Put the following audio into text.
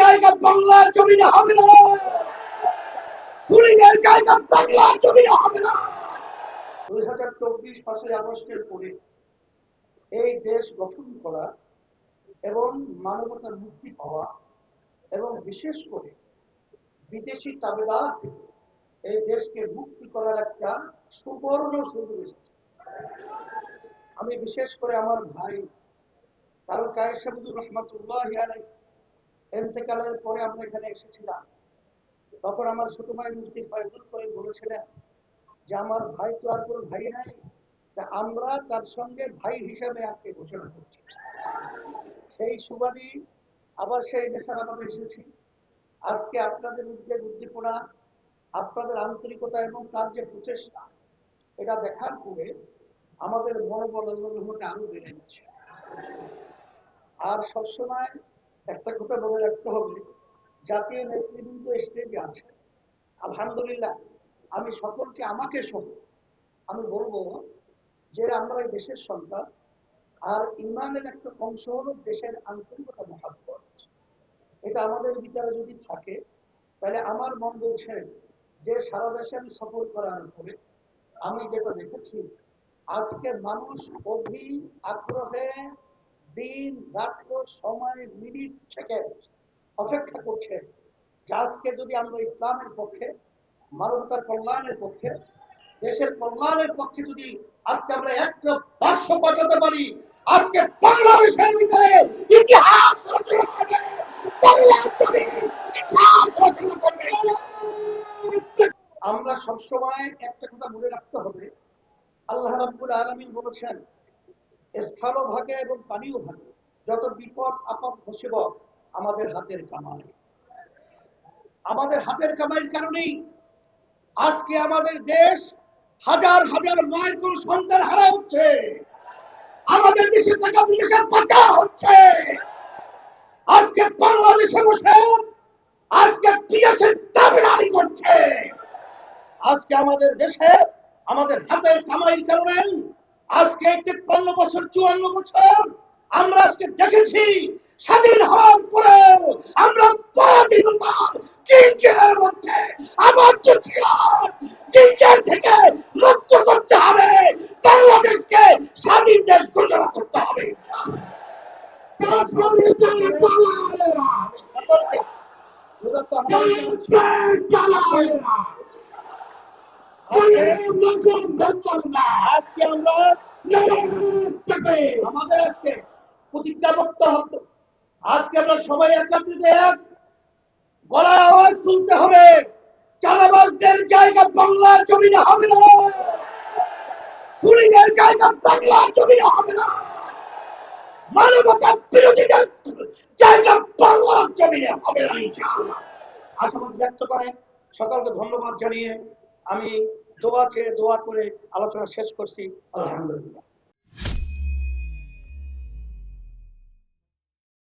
জায়গা বাংলার জমিনে হবে না। খুনিদের জায়গা বাংলার জমিনে হবে না। দুই হাজার চব্বিশ পাঁচই আগস্টের পরে এই দেশ গঠন করা এবং মানবতার মুক্তি পাওয়া এবং বিশেষ করে বিদেশি তাবেদার থেকে এই দেশকে মুক্তি করার একটা সুবর্ণ সুযোগ এসেছে। আমি বিশেষ করে আমার ভাই কারণ কায়ের শামুদুর রহমাতুল্লাহ আলাই এন্তেকালের পরে আমরা এখানে এসেছিলাম। তখন আমার ছোট ভাই মুফতি ফয়জুল করে বলেছিলেন যে, আমার ভাই তো আর কোনো ভাই নাই আমরা তার সঙ্গে ভাই হিসাবে আজকে ঘোষণা করছি। সেই সুবাদী আবার সেই নেশার আমাদের এসেছি। আজকে আপনাদের উদ্বেগ, উদ্দীপনা, আপনাদের আন্তরিকতা এবং তার যে প্রচেষ্টা, এটা দেখার পরে আমাদের মনোবল আরও বেড়ে যাচ্ছে আর সবসময় একটা কথা মনে রাখতে হবে, জাতীয় নেতৃবৃন্দ স্টেজে আছে আলহামদুলিল্লাহ, আমি সকলকে আমাকে সহ, আমি বলব যে আমরা দেশের সন্তান, আর ইমানের একটা অংশ হলো দেশের আন্তরিকতা মহাব্বত। এটা আমাদের বিচারে যদি থাকে, তাহলে আমার মন বলছে যে সারা দেশে আমি সফর করার পরে, আমি যেটা দেখেছি, আজকে মানুষ অধিক আগ্রহে দিন, রাত্র, সময়, মিনিট থেকে অপেক্ষা করছে যে যদি আমরা ইসলামের পক্ষে, মানবতার কল্যাণের পক্ষে, দেশের কল্যাণের পক্ষে যদি আজকে আমরা একটা বাক্স পাঠাতে পারি, আজকে বাংলাদেশের ভিতরে ইতিহাস আমরা সবসময় একটা কথা মনে রাখতে হবে। আল্লাহ রাব্বুল আলামিন বলেছেন স্থল ভাগে এবং পানীয় ভাগে। যত বিপদ, আপদ মুসিবত আমাদের হাতের কামাই। আমাদের হাতের কামাইয়ের কারণেই আজকে আমাদের দেশ হাজার হাজার মায়ের কোন সন্তান হারা হচ্ছে। আমাদের দেশে টাকা বিদেশে পাচার হচ্ছে। আজকে বাংলাদেশে বসে আজকে বিদেশের দাবিদারি করছে। আজকে আমাদের দেশে আমাদের হাতের কামাইয়ের কারণে তিপ্পান্ন বছর, চুয়ান্ন বছর আমরা আজকে দেখেছি, স্বাধীন হওয়ার পরেও আমরা পরাধীনতার জিঞ্জিরের মধ্যে আবদ্ধ ছিলাম জিঞ্জির থেকে মুক্ত করতে হবে বাংলাদেশকে স্বাধীন দেশ ঘোষণা করতে হবে। আজকে আমরা আমাদের আজকে আজকে আমরা সবাই একত্রিত এক। আওয়াজ তুলতে হবে। চাঁদাবাজদের জায়গা বাংলার হবে না। খুনিদের জায়গা বাংলার হবে না। মানবতা বিরোধীদের জায়গা বাংলার জমিনে হবে না আশাবাদ ব্যক্ত করে। সকলকে ধন্যবাদ জানিয়ে আমি দোয়া চেয়ে দোয়া করে আলোচনা শেষ করছি আলহামদুলিল্লাহ।